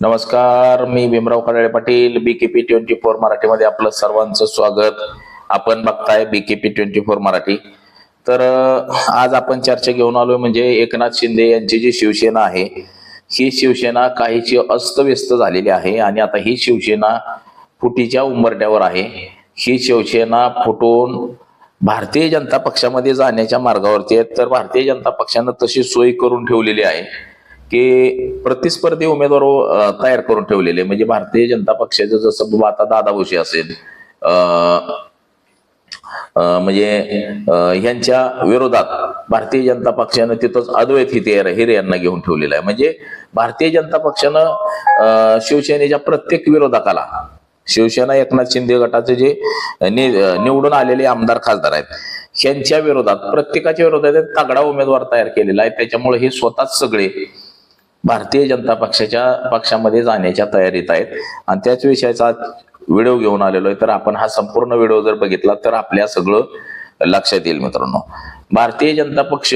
नमस्कार मी Bhimrao Kadale Patil BKP twenty four मराठीमध्ये आपलं सर्वांचं स्वागत. आपण बघताय बीकेपी ट्वेंटी फोर मराठी. तर आज आपण चर्चा घेऊन आलोय म्हणजे एकनाथ शिंदे यांची जी शिवसेना आहे ही शिवसेना काहीशी अस्तव्यस्त झालेली आहे आणि आता ही शिवसेना फुटीच्या उंबरट्यावर आहे. ही शिवसेना फुटून भारतीय जनता पक्षामध्ये जाण्याच्या मार्गावरती आहेत. तर भारतीय जनता पक्षानं तशी सोय करून ठेवलेली आहे. की प्रतिस्पर्धी उमेदवार तयार करून ठेवलेले म्हणजे भारतीय जनता पक्षाचं जसं आता दादा असेल अं, म्हणजे यांच्या ह्यांच्या विरोधात भारतीय जनता पक्षानं तिथंच अद्वैत हिते हिरे यांना घेऊन ठेवलेलं आहे. म्हणजे भारतीय जनता पक्षानं अं, शिवसेनेच्या प्रत्येक विरोधकाला शिवसेना एकनाथ शिंदे गटाचे जे नि- निवडून आलेले आमदार खासदार आहेत ह्यांच्या विरोधात प्रत्येकाच्या विरोधात तगडा उमेदवार तयार केलेला आहे. त्याच्यामुळे हे स्वतःच सगळे भारतीय जनता पक्षाच्या पक्षामध्ये जाण्याच्या तयारीत आहेत. आणि त्याच विषयाचा व्हिडिओ घेऊन आलेलो आहे. तर आपण हा संपूर्ण व्हिडिओ जर बघितला तर आपल्या सगळं लक्षात येईल मित्रांनो. भारतीय जनता पक्ष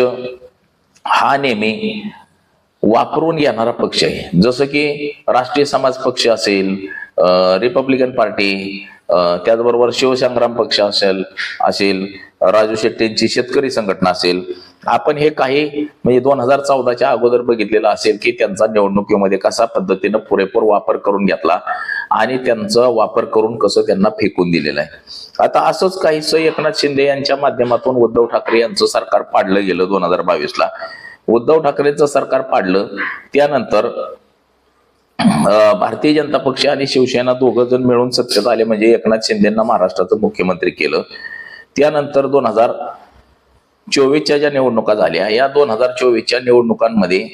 हा नेहमी वापरून येणारा पक्ष आहे. जसं की राष्ट्रीय समाज पक्ष असेल रिपब्लिकन पार्टी त्याचबरोबर शिवसंग्राम पक्ष असेल असेल राजू शेट्टींची शेतकरी संघटना असेल आपण हे काही म्हणजे दोन हजार चौदाच्या अगोदर बघितलेलं असेल की त्यांचा निवडणुकीमध्ये कसा पद्धतीनं पुरेपूर वापर करून घेतला आणि त्यांचा वापर करून कसं त्यांना फेकून दिलेलं आहे. आता असंच काहीसं एकनाथ शिंदे यांच्या माध्यमातून उद्धव ठाकरे यांचं सरकार पाडलं गेलं दोन हजार बावीसला. उद्धव ठाकरेंचं सरकार पाडलं त्यानंतर भारतीय जनता पक्ष आणि शिवसेना दोघं जण मिळून सत्तेत आले म्हणजे एकनाथ शिंदेना महाराष्ट्राचं मुख्यमंत्री केलं. त्यानंतर दोन हजार चोवीसच्या ज्या निवडणुका झाल्या या दोन हजार चोवीसच्या निवडणुकांमध्ये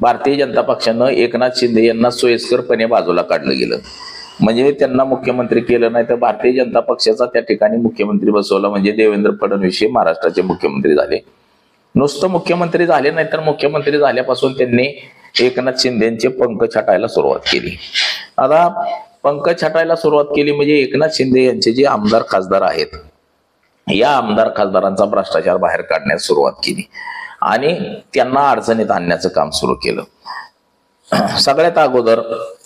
भारतीय जनता पक्षानं एकनाथ शिंदे यांना सोयीस्करपणे बाजूला काढलं गेलं. म्हणजे त्यांना मुख्यमंत्री केलं नाही तर भारतीय जनता पक्षाचा त्या ठिकाणी मुख्यमंत्री बसवला म्हणजे देवेंद्र फडणवीस हे महाराष्ट्राचे मुख्यमंत्री झाले. नुसतं मुख्यमंत्री झाले नाही तर मुख्यमंत्री झाल्यापासून त्यांनी एकनाथ शिंदेचे पंख छाटायला सुरुवात केली. आता पंख छाटायला सुरुवात केली म्हणजे एकनाथ शिंदे यांचे जे आमदार खासदार आहेत या आमदार खासदारांचा भ्रष्टाचार बाहेर काढण्यास सुरुवात केली. आणि त्यांना अडचणीत आणण्याचं काम सुरू केलं. सगळ्यात अगोदर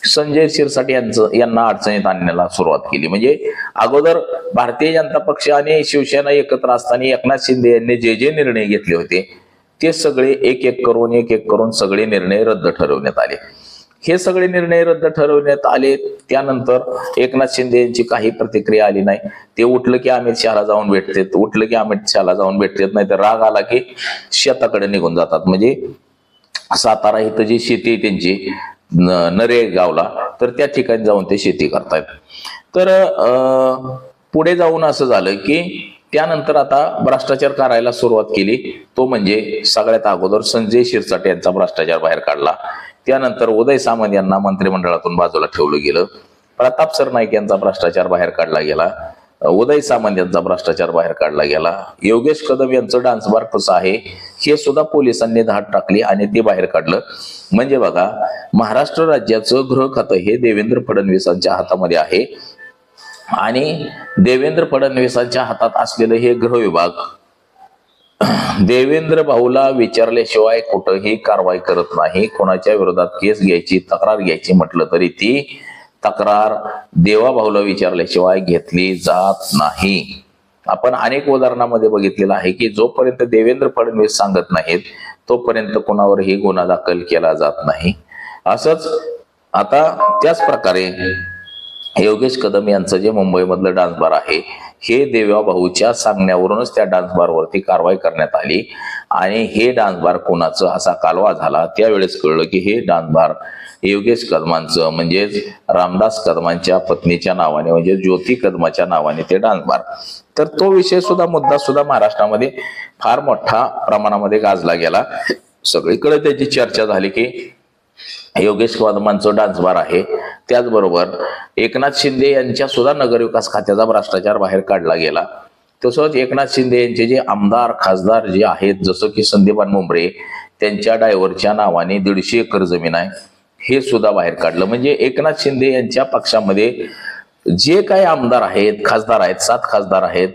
संजय शिरसाट यांचं यांना अडचणीत आणण्याला सुरुवात केली. म्हणजे अगोदर भारतीय जनता पक्ष आणि शिवसेना एकत्र असताना एकनाथ शिंदे यांनी जे जे निर्णय घेतले होते ते सगळे एक एक करून एक एक करून सगळे निर्णय रद्द ठरवण्यात आले. हे सगळे निर्णय रद्द ठरवण्यात आले त्यानंतर एकनाथ शिंदे यांची काही प्रतिक्रिया आली नाही. ते उठलं की अमित शहाला जाऊन भेटतेत. उठलं की अमित शहाला जाऊन भेटतेत. नाही तर राग आला की शेताकडे निघून जातात. म्हणजे सातारा इथं जी शेती आहे त्यांची न- नरे गावला तर त्या ठिकाणी जाऊन ते शेती करतायत. तर पुढे जाऊन असं झालं की त्यानंतर आता भ्रष्टाचार करायला सुरुवात केली. तो म्हणजे सगळ्यात अगोदर संजय शिरसाट यांचा भ्रष्टाचार बाहेर काढला. त्यानंतर उदय सामंत यांना मंत्रिमंडळातून बाजूला ठेवलं गेलं. प्रताप सरनाईक यांचा भ्रष्टाचार बाहेर काढला गेला. उदय सामंत यांचा भ्रष्टाचार बाहेर काढला गेला. योगेश कदम यांचं डान्स बार कसं आहे हे सुद्धा पोलिसांनी धाड टाकली आणि ते बाहेर काढलं. म्हणजे बघा महाराष्ट्र राज्याचं गृह खातं हे देवेंद्र फडणवीसांच्या हातामध्ये आहे. आणि देवेंद्र फडणवीसांच्या हातात असलेलं हे गृहविभाग देवेंद्र भाऊला विचारल्याशिवाय कुठंही कारवाई करत नाही. कोणाच्या विरोधात केस घ्यायची तक्रार घ्यायची म्हटलं तरी ती तक्रार देवा भाऊला विचारल्याशिवाय घेतली जात नाही. आपण अनेक उदाहरणामध्ये बघितलेलं आहे की जोपर्यंत देवेंद्र फडणवीस सांगत नाहीत तोपर्यंत कोणावरही गुन्हा दाखल केला जात नाही. असंच आता त्याच प्रकारे योगेश कदम यांचं जे मुंबईमधलं डान्स बार आहे हे देवा भाऊच्या सांगण्यावरूनच त्या डान्स बारवरती कारवाई करण्यात आली. आणि हे डान्स बार कोणाचं? असा कालवा झाला. त्यावेळेस कळलं की हे डान्स बार योगेश कदमांचं म्हणजेच रामदास कदमांच्या पत्नीच्या नावाने म्हणजे ज्योती कदमाच्या नावाने ते डान्स बार तर तो विषय सुद्धा मुद्दा सुद्धा महाराष्ट्रामध्ये फार मोठा प्रमाणामध्ये गाजला गेला. सगळीकडे त्याची चर्चा झाली की योगेश कदमांचं डान्स बार आहे. त्याचबरोबर एकनाथ शिंदे यांच्या सुद्धा नगरविकास खात्याचा भ्रष्टाचार बाहेर काढला गेला. तसंच एकनाथ शिंदे यांचे जे आमदार खासदार जे आहेत जसं की संदीपान मुंबरे त्यांच्या डायव्हरच्या नावाने दीडशे एकर जमीन आहे. हे सुद्धा बाहेर काढलं. म्हणजे एकनाथ शिंदे यांच्या पक्षामध्ये जे काही आमदार आहेत खासदार आहेत सात खासदार आहेत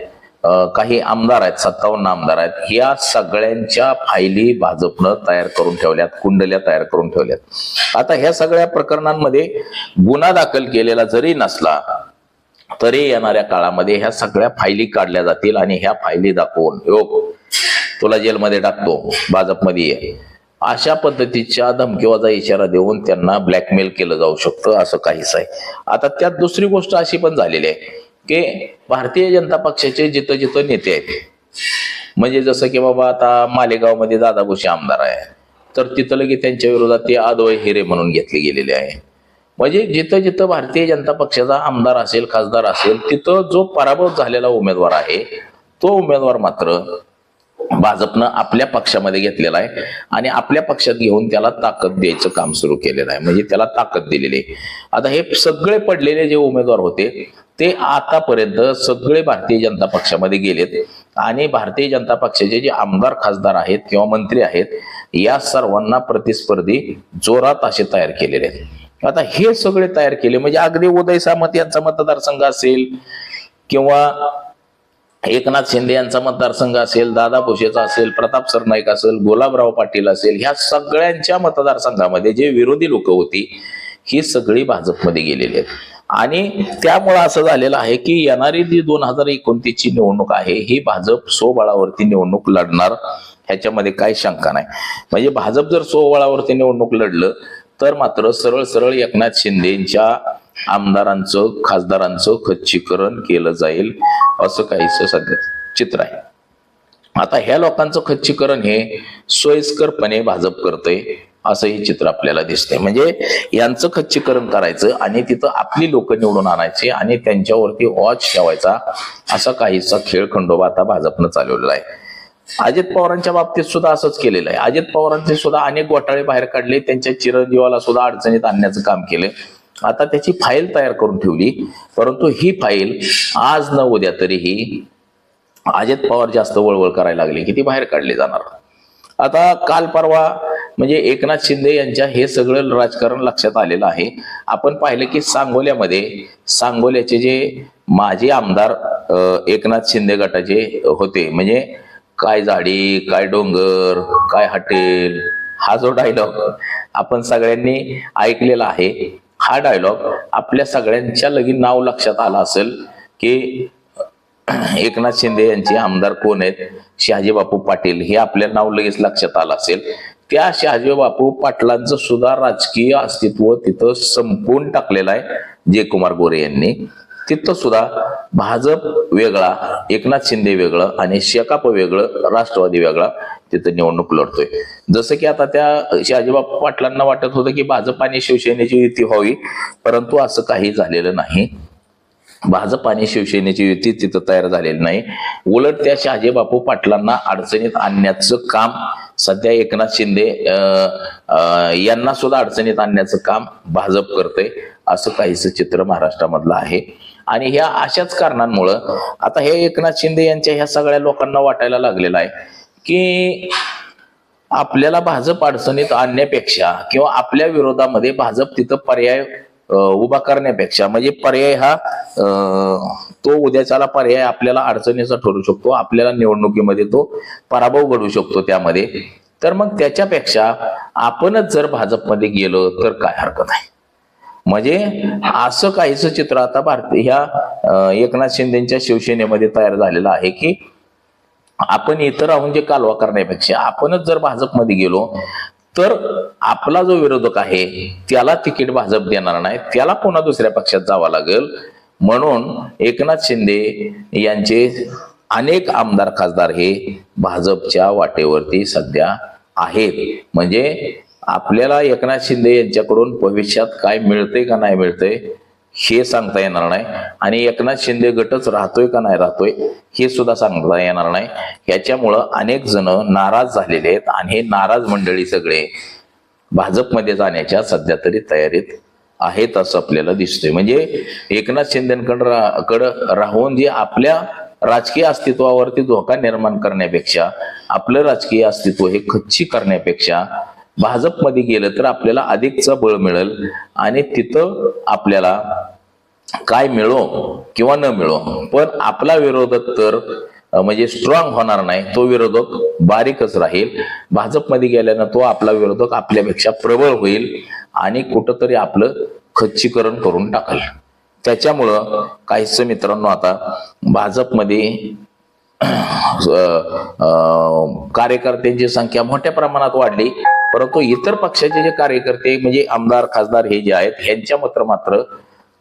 काही आमदार आहेत सत्तावन्न आमदार आहेत या सगळ्यांच्या फायली भाजपनं तयार करून ठेवल्यात कुंडल्या तयार करून ठेवल्यात. आता ह्या सगळ्या प्रकरणांमध्ये गुन्हा दाखल केलेला जरी नसला तरी येणाऱ्या काळामध्ये ह्या सगळ्या फायली काढल्या जातील आणि ह्या फायली दाखवून योग तुला जेलमध्ये टाकतो भाजपमध्ये ये. अशा पद्धतीच्या धमकीवाचा इशारा देऊन त्यांना ब्लॅकमेल केलं जाऊ शकतं असं काहीच आहे. आता त्यात दुसरी गोष्ट अशी पण झालेली आहे. की भारतीय जनता पक्षाचे जिथं जिथं नेते आहेत म्हणजे जसं की बाबा आता मालेगावमध्ये दादा भुसे आमदार आहे तर तिथं लगे त्यांच्या विरोधात ते आदोय हिरे म्हणून घेतले गेलेले आहे. म्हणजे जिथं जिथं भारतीय जनता पक्षाचा आमदार असेल खासदार असेल तिथं जो पराभव झालेला उमेदवार आहे तो उमेदवार मात्र भाजपनं आपल्या पक्षामध्ये घेतलेला आहे आणि आपल्या पक्षात घेऊन त्याला ताकद द्यायचं काम सुरू केलेलं आहे. म्हणजे त्याला ताकद दिलेली आहे. आता हे सगळे पडलेले जे उमेदवार होते ते आतापर्यंत सगळे भारतीय जनता पक्षामध्ये गेलेत. आणि भारतीय जनता पक्षाचे जे आमदार खासदार आहेत किंवा मंत्री आहेत या सर्वांना प्रतिस्पर्धी जोरात असे तयार केलेले आहेत. आता हे सगळे तयार केले म्हणजे अगदी उदय सामंत यांचा मतदारसंघ असेल किंवा एकनाथ शिंदे यांचा मतदारसंघ असेल दादा भोसेचा असेल प्रताप सरनाईक असेल गुलाबराव पाटील असेल ह्या सगळ्यांच्या मतदारसंघामध्ये जे विरोधी लोक होती ही सगळी भाजपमध्ये गेलेली आहेत. आणि त्यामुळं असं झालेलं आहे की येणारी जी दोन हजार एकोणतीसची निवडणूक आहे ही भाजप स्वबळावरती निवडणूक लढणार ह्याच्यामध्ये काही शंका नाही. म्हणजे भाजप जर स्वबळावरती निवडणूक लढलं तर मात्र सरळ सरळ एकनाथ शिंदेच्या आमदारांचं खासदारांचं खच्चीकरण केलं जाईल असं काहीच सध्या चित्र आहे. आता ह्या लोकांचं खच्चीकरण हे सोयीस्करपणे भाजप करतंय असं हे चित्र आपल्याला दिसतंय. म्हणजे यांचं खच्चीकरण करायचं आणि तिथं आपली लोक निवडून आणायची आणि त्यांच्यावरती वॉच ठेवायचा असा काहीसा खेळ खंडोबा आता भाजपनं चालवलेला आहे. अजित पवारांच्या बाबतीत सुद्धा असंच केलेलं आहे. अजित पवारांचे सुद्धा अनेक घोटाळे बाहेर काढले. त्यांच्या चिरंजीवाला सुद्धा अडचणीत आणण्याचं काम केलं. आता त्याची फाईल तयार करून ठेवली. परंतु ही फाईल आज न उद्या तरीही अजित पवार जास्त वळवळ करायला लागले. की ती बाहेर काढली जाणार? आता काल परवा म्हणजे एकनाथ शिंदे यांच्या हे सगळं राजकारण लक्षात आलेलं आहे. आपण पाहिलं की सांगोल्यामध्ये सांगोल्याचे जे माजी आमदार एकनाथ शिंदे गटाचे होते. म्हणजे काय झाडी काय डोंगर काय हॉटेल हा जो डायलॉग आपण सगळ्यांनी ऐकलेला आहे. हा डायलॉग आपल्या सगळ्यांच्या लगीन नाव लक्षात आलं असेल की एकनाथ शिंदे यांचे आमदार कोण आहेत? शहाजी बापू पाटील हे आपल्या नाव लगेच लक्षात आलं असेल. त्या शहाजी बापू पाटलांचं सुद्धा राजकीय अस्तित्व तिथं संपवून टाकलेलं आहे जयकुमार गोरे यांनी. तिथं सुद्धा भाजप वेगळा एकनाथ शिंदे वेगळं आणि शेकाप वेगळं राष्ट्रवादी वेगळा तिथं निवडणूक लढतोय. जसं की आता त्या शहाजीबाब पाटलांना वाटत होतं की भाजप आणि शिवसेनेची युती व्हावी परंतु असं काही झालेलं नाही. भाजप आणि शिवसेनेची युती तिथं तयार झालेली नाही. उलट त्या शहाजी बापू पाटलांना अडचणीत आणण्याचं काम सध्या एकनाथ शिंदे यांना सुद्धा अडचणीत आणण्याचं काम भाजप करते असं काहीच चित्र महाराष्ट्रामधलं आहे. आणि ह्या अशाच कारणांमुळं आता हे एकनाथ शिंदे यांच्या ह्या सगळ्या लोकांना वाटायला लागलेलं आहे की आपल्याला भाजप अडचणीत आणण्यापेक्षा किंवा आपल्या विरोधामध्ये भाजप तिथं पर्याय उभा करण्यापेक्षा म्हणजे पर्याय हा तो उद्याच्याला पर्याय आपल्याला अडचणीचा ठरू शकतो आपल्याला निवडणुकीमध्ये तो पराभव घडू शकतो त्यामध्ये. तर मग त्याच्यापेक्षा आपणच जर भाजपमध्ये गेलो तर काय हरकत आहे? म्हणजे असं काहीच चित्र आता भारतीय ह्या एकनाथ शिंदेच्या शिवसेनेमध्ये तयार झालेलं आहे की आपण इतर राहून जे कालवा करण्यापेक्षा आपणच जर भाजपमध्ये गेलो तर आपला जो विरोधक आहे त्याला तिकीट भाजप देणार नाही त्याला पुन्हा दुसऱ्या पक्षात जावं लागेल. म्हणून एकनाथ शिंदे यांचे अनेक आमदार खासदार हे भाजपच्या वाटेवरती सध्या आहेत. म्हणजे आपल्याला एकनाथ शिंदे यांच्याकडून भविष्यात काय मिळतंय का नाही मिळतंय हे सांगता येणार नाही. आणि एकनाथ शिंदे गटच राहतोय का नाही राहतोय हे सुद्धा सांगता येणार नाही. याच्यामुळं अनेक जण नाराज झालेले आहेत आणि हे नाराज मंडळी सगळे भाजपमध्ये जाण्याच्या सध्या तरी तयारीत आहेत असं आपल्याला दिसतंय. म्हणजे एकनाथ शिंदेकडं रा- कडं राहून जे आपल्या राजकीय अस्तित्वावरती धोका निर्माण करण्यापेक्षा आपलं राजकीय अस्तित्व हे खच्ची करण्यापेक्षा भाजपमध्ये गेलं तर आपल्याला अधिकच बळ मिळेल आणि तिथं आपल्याला काय मिळो किंवा न मिळो. पण आपला विरोधक तर म्हणजे स्ट्रॉंग होणार नाही. तो विरोधक बारीकच राहील. भाजपमध्ये गेल्यानं तो आपला विरोधक आपल्यापेक्षा प्रबळ होईल आणि कुठंतरी आपलं खच्चीकरण करून टाकल. त्याच्यामुळं काहीच मित्रांनो आता भाजपमध्ये कार्यकर्त्यांची संख्या मोठ्या प्रमाणात वाढली. परंतु इतर पक्षाचे जे कार्यकर्ते म्हणजे आमदार खासदार हे जे आहेत ह्यांच्या मात्र मात्र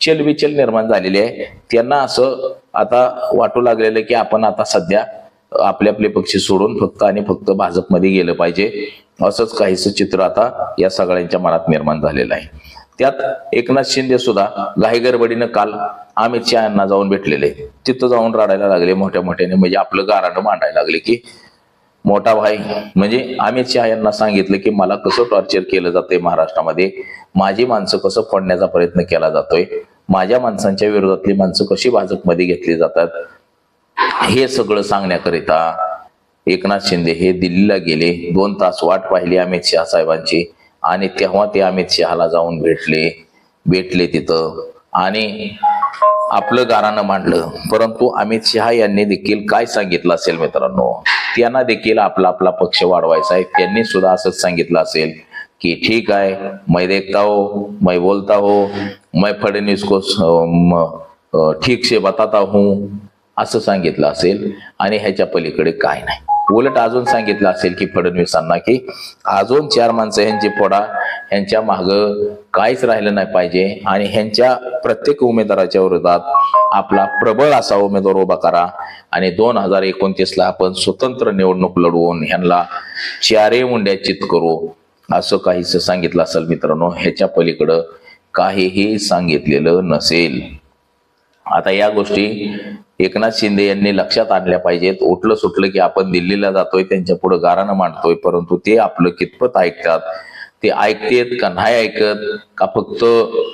चलविचल निर्माण झालेली आहे. त्यांना असं आता वाटू लागलेलं की आपण आता सध्या आपले आपले पक्ष सोडून फक्त आणि फक्त भाजपमध्ये गेलं पाहिजे. असंच काहीच चित्र आता या सगळ्यांच्या मनात निर्माण झालेलं आहे. त्यात एकनाथ शिंदे सुद्धा घाईगडबडीनं काल अमित शहा यांना जाऊन भेटलेले. तिथं जाऊन रडायला लागले मोठ्या मोठ्याने. म्हणजे आपलं गाराणं मांडायला लागले की मोठा भाई म्हणजे अमित शहा यांना सांगितलं की मला कसं टॉर्चर केलं जातंय महाराष्ट्रामध्ये? माझी माणसं कसं फोडण्याचा प्रयत्न केला जातोय? माझ्या माणसांच्या विरोधातली माणसं कशी भाजपमध्ये घेतली जातात? हे सगळं सांगण्याकरिता एकनाथ शिंदे हे दिल्लीला गेले. दोन तास वाट पाहिली अमित शहा साहेबांची. आणि तेव्हा ते अमित शहाला जाऊन भेटले. भेटले तिथं. आणि आपलं गारानं मांडलं. परंतु अमित शहा यांनी देखील काय सांगितलं असेल मित्रांनो? त्यांना देखील आपला आपला पक्ष वाढवायचा आहे. त्यांनी सुद्धा असंच सांगितलं असेल कि ठीक है मैं देखता हो, हूँ मैं बोलता हो, हूँ मैं फडणवीस को ठीक से बताता हूँ असं सांगितलं असेल. आणि ह्याच्या पलीकडे काय नाही. उलट अजून सांगितलं असेल की फडणवीसांना की अजून चार माणसं ह्यांची पोडा ह्यांच्या माग काहीच राहिलं नाही पाहिजे आणि ह्यांच्या प्रत्येक उमेदवाराच्या विरोधात आपला प्रबळ असा उमेदवार उभा करा आणि दोन हजार एकोणतीस ला आपण स्वतंत्र निवडणूक लढवून ह्यांना चारे मुंड्या चित करू असं काहीच सांगितलं असेल मित्रांनो ह्याच्या पलीकडं काहीही सांगितलेलं नसेल. आता या गोष्टी एकनाथ शिंदे यांनी लक्षात आणल्या पाहिजेत. उठलं सुटलं की आपण दिल्लीला जातोय त्यांच्या पुढे गारानं मांडतोय. परंतु ते आपलं कितपत ऐकतात ते ऐकतेत का नाही ऐकत का फक्त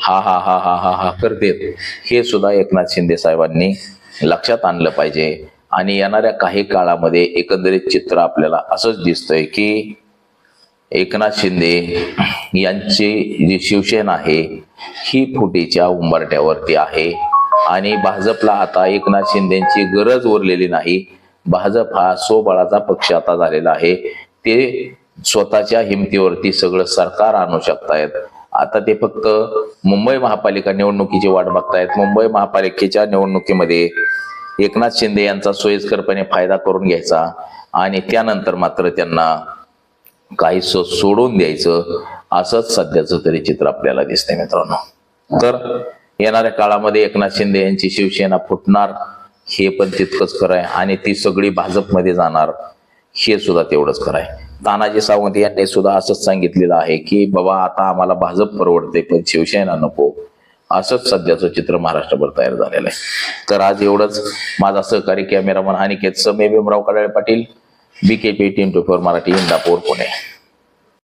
हा हा हा हा हा हा करतेत? हे सुद्धा एकनाथ शिंदे साहेबांनी लक्षात आणलं पाहिजे. आणि येणाऱ्या काही काळामध्ये एकंदरीत चित्र आपल्याला असंच दिसतंय की एकनाथ शिंदे यांची जी शिवसेना आहे ही फुटीच्या उंबरट्यावरती आहे. आणि भाजपला आता एकनाथ शिंदेची गरज उरलेली नाही. भाजप हा सोबळाचा पक्ष आता झालेला आहे. ते स्वतःच्या हिमतीवरती सगळं सरकार आणू शकतायत. आता ते फक्त मुंबई महापालिका निवडणुकीची वाट बघतायत. मुंबई महापालिकेच्या निवडणुकीमध्ये एकनाथ शिंदे यांचा सोयीस्करपणे फायदा करून घ्यायचा आणि त्यानंतर मात्र त्यांना काही सो- सोडून द्यायचं असंच सध्याचं तरी चित्र आपल्याला दिसतंय मित्रांनो. तर येणाऱ्या काळामध्ये एकनाथ शिंदे यांची शिवसेना फुटणार हे पण तितकंच खरं आहे. आणि ती सगळी भाजपमध्ये जाणार हे सुद्धा तेवढंच खरं आहे. तानाजी सावंत यांनी सुद्धा असंच सांगितलेलं आहे की बाबा आता आम्हाला भाजप परवडते पण शिवसेना नको. असंच सध्याचं चित्र महाराष्ट्रभर तयार झालेलं आहे. तर आज एवढंच. माझा सहकारी cameraman Aniket Same Bhimrao Kadale Patil B K P team two four Marathi Indapur Pune.